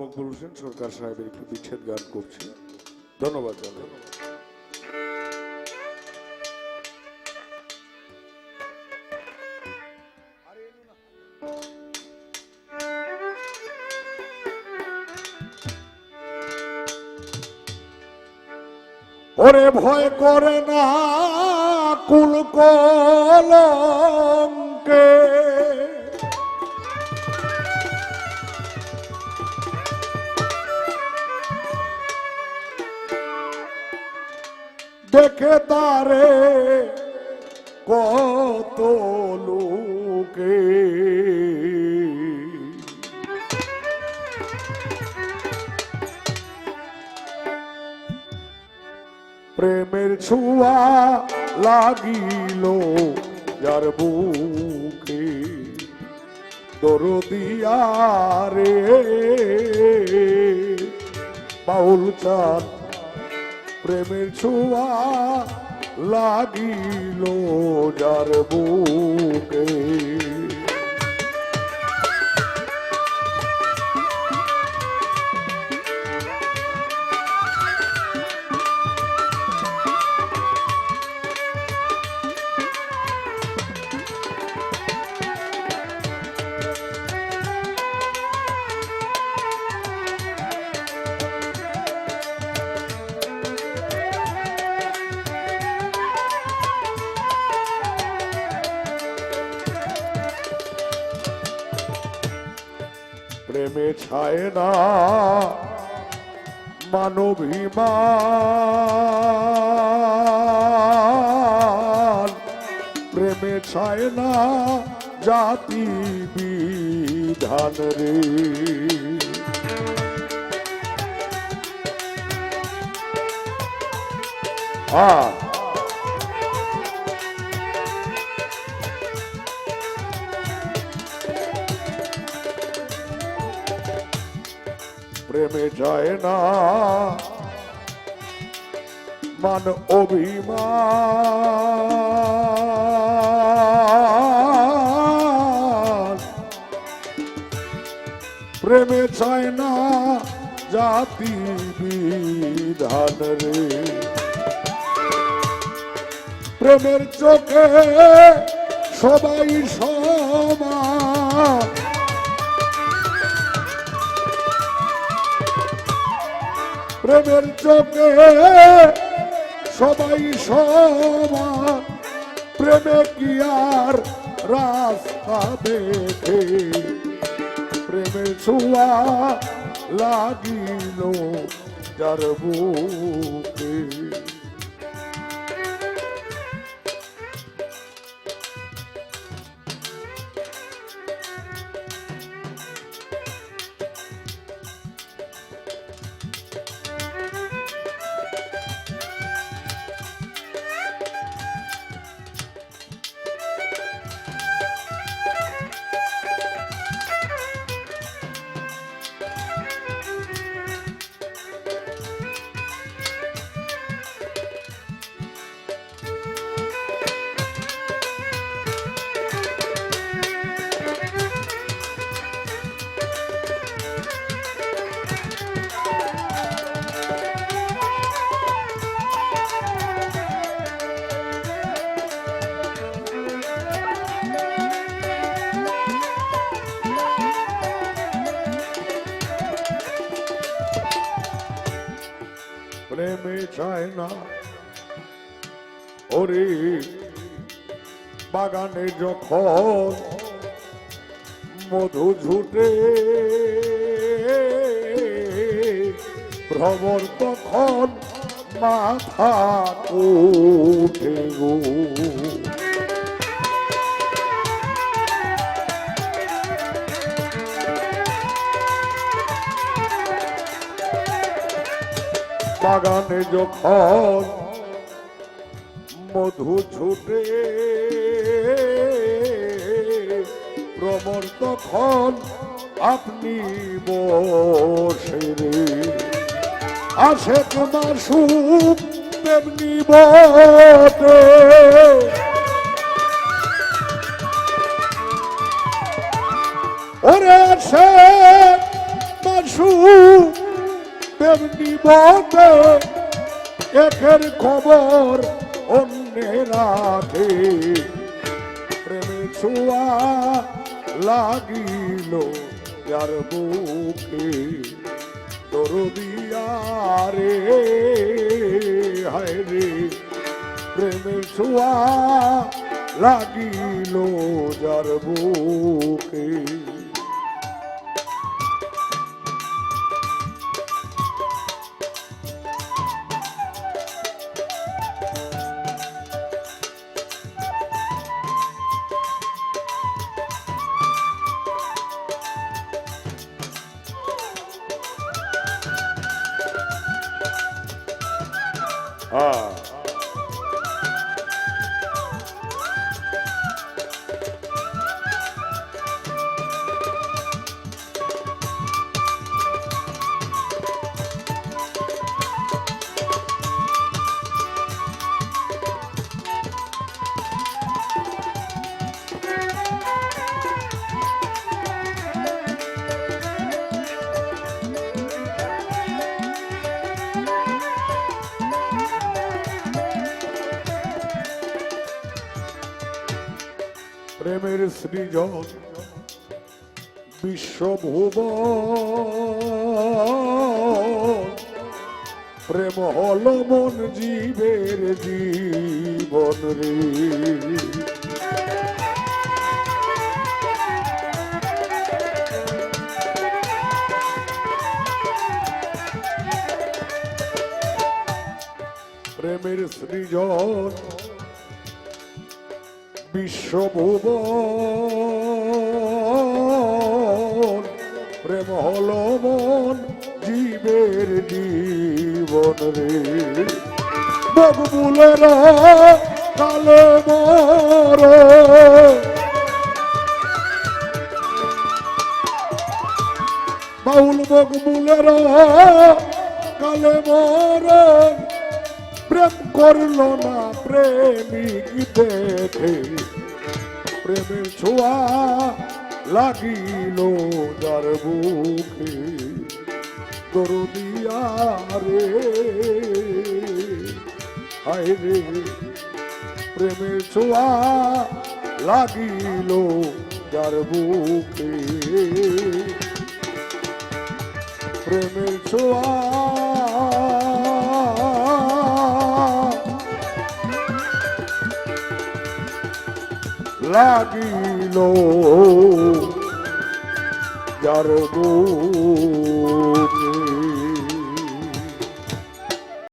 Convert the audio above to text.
মকবুল হোসেন সরকার সাহেবের একটি বিচ্ছেদ গান করছি। ধন্যবাদ জানাই। ভয় করে না কুল কলঙ্কে দেখে তারে কত লোকে। প্রেমের ছোঁয়া লাগিল যার বুকে। দরদিয়া রে বাউল চাঁদ প্রেমের ছোঁয়া লাগিল যার বুকে। প্রেমে ছায় না। মানবিমান প্রেমে ছায় না জাতি বিধান রে। হ্যাঁ প্রেমে যায় না। মান অভিমান। প্রেমে চায় না জাতি বিধান রে। প্রেমের চোখে সবাই সমান। প্রেমের চোখে সবাই সমান। প্রেমে কি আর রাস্তা দেখে? প্রেমের ছোঁয়া লাগিল যার বুকে। প্রেমে চায় না। ওরে বাগানে যখন মধু ঝুটে ভ্রমর তখন মাথা উঠে গো। বাগানে যখন মধু ছুটে প্রমর তখন আপনি বসে আসে তোমার সুখ তেমনি বটে। আসে তোমার তেমনি একের খবর অন্যে রাখে প্রেমে ছোঁয়া লাগিল যার বুকে তোর দিয়ারে হায় রে। প্রেমে ছোঁয়া লাগিল যার বুকে। হ্যাঁ প্রেমের সৃজন বিশ্বভুব প্রেম হল মন জীবের জীবন রে। প্রেমের সৃজন বিশ্বভুব প্রেম হল মন জীবের জীবন রে। বগবুলের কালে মর। বাউল বগবুলের কালে মর। করল না প্রেমিক দেখে প্রেমের ছোঁয়া লাগিল যার বুকে। দরদিয়া রে, হায় রে, প্রেমের ছোঁয়া লাগিল যার বুকে। প্রেমের ছোঁয়া লাগিল। যার